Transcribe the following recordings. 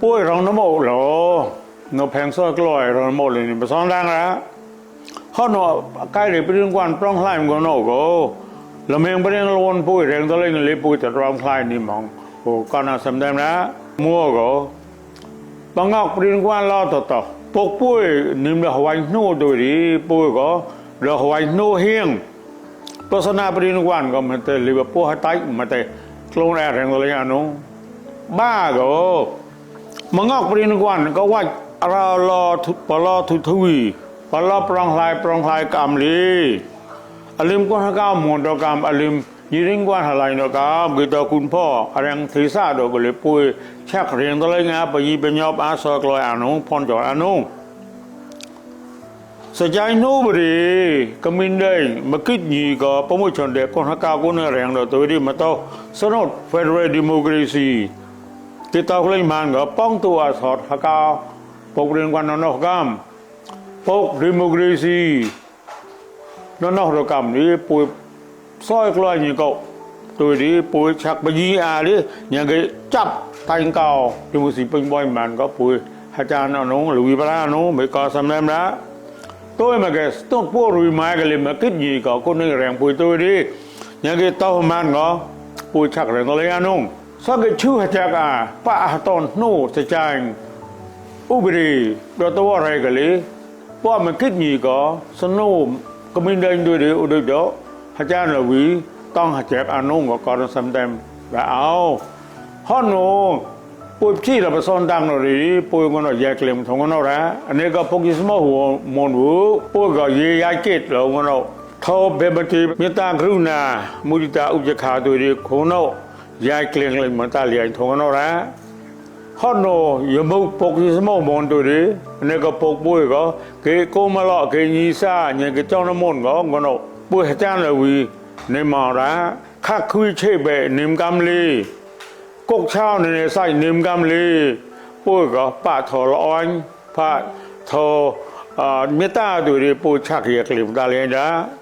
ปุ้ยรองน้ำโมเหรอโนแพงซ้อยกล้อยรองน้ำโมเลยนี่ไปซ้อนดังและข้อหนอใกล้เลยวไปเรื่องกวนปล้องคลายมันก็โนก็ละเมงไปเรื่องโลนปุ้ยแรงตะเล่งเลยปุ้ยแต่รองคลายนี่มองโอ้ก็น่าสำแดงนะมั่วก็บางอกไปเรื่องกวนล่อต่อต่อปกปุ้ยนิ่มละหวายนู่ดูดีปุ้ยก็ละหวายนู่เฮียง Persona perlindungan kau mete liba มงอกปรีนกวันก็ว่าเราลอปลอทุทวีปลอปรองลายปรองลายกามลีอลิมกวนก้ามหมดกามอลิมยิริงกวนหลายนกามกิตาคุณพ่อแรงทีซาดอกเลยปุยแช่เรียงตะเลยงาไปยีเป็นยอบอาซอกลอยอนุพรจอดอนุสจายนูบรีกมินเดงมาคิดยีก็ปรมุชนเด็กคนหักกากุณแรงดอกตัวดีมาโตสนุดเฟดเรดิโมกรีซี Titakulilman ga pong tua sot haka pokrin kwa nonoh gam pok demografi nonoh ro gam ni pui soi kloi ni kau tôi đi pui chak bayi a đi nhà cái chắp tay cao thì một sĩ bên boy man có pui hai cha nó nóng lùi ba nó mới có xăm em đó tôi mà cái tôi pua rùi mai cái liền mà kít gì có con này rèn pui tôi đi nhà cái tao man có pui chak rèn tôi lấy anh không สังเกตชื่อจากอาป้าอาตอนนู่สจางอุบรีดอตัวอะไรกันเลยว่ามันคิดหนีก็สนุมก็มีเดินด้วยเดียวเดียวอาจารย์ละวีต้องหัดแจกอานุ่งก็ก่อนสำเต็มแล้วเอาฮ้อนโนปุยที่เราไปซ่อนดังเราดีปุยมันเราแยกเลี้ยงทองกันเราละอันนี้ก็พวกยิ่งมาหัวมนหัวปุยก็ยียาเกตเราเราเขาเป็นบัญชีมีตาครุนามุจิตาอุจขาตัวดียโคโน ยายเกลียงเลยมันตาเลียนทงกันเราละฮอนโนยมุกปกยิสมามอนตัวดีอันนี้ก็ปกปุยก็เกโกมาลอเกยีซ่าเนี่ยก็เจ้าน้ำมนต์ก็กันเราปุยจานเลยวีในมาละคักคุยเชเบนิมกำลีกกเช้าในใส่นิมกำลีปุ้ยก็ป้าทอละอ้อยพระทอเมตตาดูดิปุ้ยชักเรียกลิมตาเลียน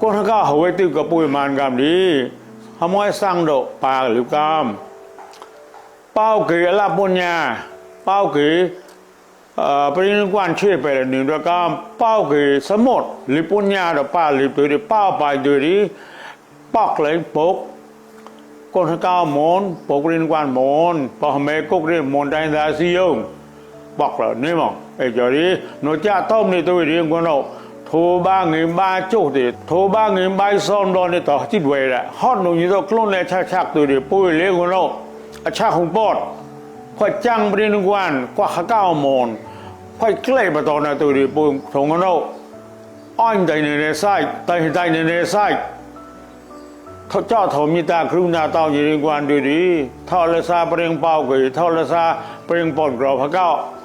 ก้นข้าหวยตื้กับปุยมันกามดีหมอยสร้างโดปากหรือกาม เป้าเกลียลาปุญญาเป้าเกลียปริญกวนเชื่อไปหนึ่งด้วยกามเป้าเกลียสมุดหรือปุญญาดอกป้าหรือตัวดีเป้าไปตัวดีปอกเลยปกก้นข้าหมอนปกปริญกวนหมอนพอเมกุกเรียนหมอนได้ได้สิยงบอกเลยนี่มั้งไอ้เจ้าดีโนจ้าต้มในี่ตัวดีกว่าเรา ทูบ้างเงินบ้าจู้ดิทูบ้างเงินบ้าซ่อนดอนในต่อจิตเวรแหละฮอดหนุ่มยี่ตัวกลุ้นในชักชักตัวดิปุ้ยเลี้ยงคนเราอาชักของปอดควายจ้างบริณวันกว่าข้าเก้าโมนควายเกล้ประตอนในตัวดิปุ้ยทงคนเราอ้อนใจในในไส้ใจใจในในไส้ท้าเจ้าถมีตาครุ่นนาเต้าบริณวันดูดิท่าเลซาเปล่งเป่ากี่ท่าเลซาเปล่งปอดกรอบข้าเก้า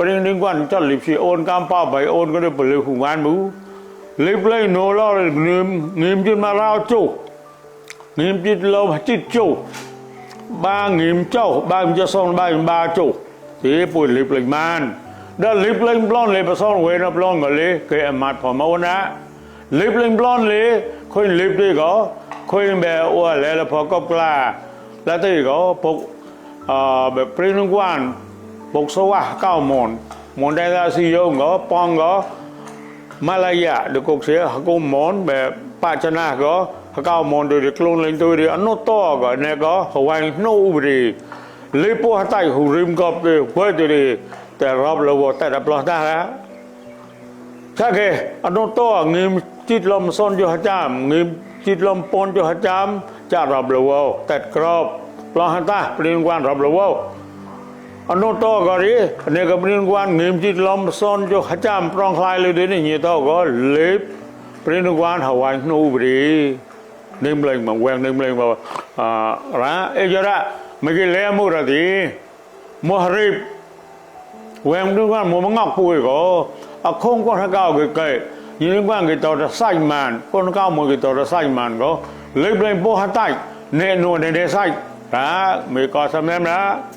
ปนึงวันจัดลิบีโอนกามป้าใบโอนก็ได้ไปเลยหุงานมูลิบเลยโนล่าเลยนิมนิมจิตมาราวจุกนิมจิตเราจิตจุกบางนิมเจ้าบางจะส่งบางบาจุกทีปุ่ยลิบเลยมันด้ลิบเลยบล้องเลยประซ่องเวนบล้องก็เลยเกยอมัดผอมมาวันนะลิบเลยบล้องเลยคุยลิบด้วยก็คุยแบบอ้วนแล้วพอก็กล้าแล้วที่ก็พกแบบปริ้นกว้าง บุกสวะเก้ามนมนได้ลาซิโยงก็ปองก็มาลายะเด็กกเสียฮกุมมนแบบปัจจนาก็เก้ามนโดยเด็กลงเล่นตัวเดียนุตโตก็เนี่ยก็หวังโนอุบรีลิปุหัตไตหูริมกับเดียเพื่อตัวเดียแต่รอบเราแต่รับรองได้ฮะถ้าเกอนุตโตเงิมจิตลมซ้นอยู่หัจามเงิมจิตลมปนอยู่หัจามจะรับเราแต่กรอบรองหันตาเรียนวันรับเรา อนุโตก็ดีเนี่ยก็ปริญญานเงิมจิตลมซ้อนอยู่หจามปรองคลายเลยเดี๋ยวนี้เนี่ยเท่าก็เล็บปริญญานหวานนูบรีนิ่มเลยมาแหวงนิ่มเลยมาอ่าระเอเจระไม่กี่เลี้ยมุระดีมหริบ Quen đứa quan mua ngọc bùi có à không có thằng cao cái cái nhưng quan cái tàu là xanh màn con cao một cái tàu là xanh màn có lấy lên bố hạt tay nè nuôi để để xanh đó mới có xem em đó khuyên khang con nộp lon lì ba nghìn ba son nộp bố rồi mày có để tao lon đi nè có bùi bông như sớm mồn có mà ngọc nộp bay lại tay quê bùiแต่ลิบนู้ฮอดรอเลยดิคนก้าวมนเลยเกไปไต่ไปไ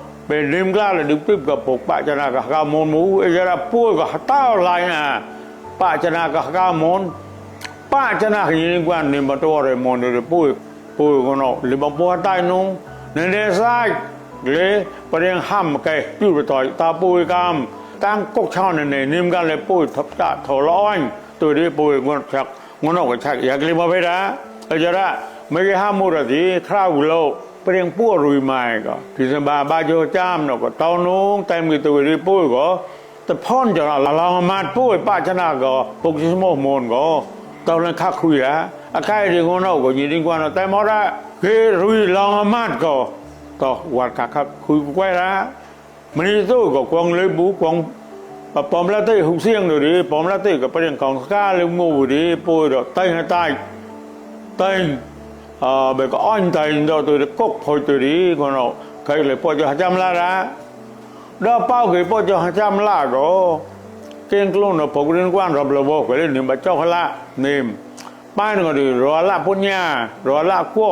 เป็นริมกล้าเลยดึกปิ๊บกับปกป้าชนะกาก้ามนหมูเอเจระปุ้ยก็ต้าลายนะป้าชนะกาก้ามนป้าจะน่าขยิงกว่านี่มาตัวเลยมอนเลยปุ้ยปุ้ยก็เนาะหรือมาปัวใต้นุ่งในเดซายเลยประเด็นห้ามไกอยู่ไปต่อยตาปุยกามตั้งกกช่าในนี่นิ่มกันเลยปุ้ยทับจะถอร้อยตัวนี้ปุ้ยงอนชักงอนออกก็ชักอยากเรียมาไปนะเอจระไม่ใช่ห้ามมุรติคราวโลก เประเด็นปั้วรุยไม้ก็พิสบาบาโจจามเนาะก็เต้านุ่งเต็มกี่ตัวนี้ปุ้ยก็แต่พ่อนจะละลองมาดปุ้ยป้าชนะก็ปกชิสโมมนก็ตอนนั้นข้าคุยอะอาการที่คนเราก็ยินดีกว่าแต่มอระคือรุยลองมาดก็ต่อวัดข้าครับคุยกว้ละมันนี่ตู้ก็กวงเลยบุกวงปอมละเต้หุเสียงดูดิปอมละเต้ก็ประเด็นของสกาเลยงูดิปุ้ยดอกเต้ให้ตายเต้ วดิคนเราใครเลยพอจะจำละละดอกเป้าเคยพอจะจำละก็เก่งกลุ่นเราปกเรื่องกว้างรอบระบบก็เลยหนึ่งบัเจ้าขละเนมป้ายหนึ่งก็ดีรอละปุญญารอละกว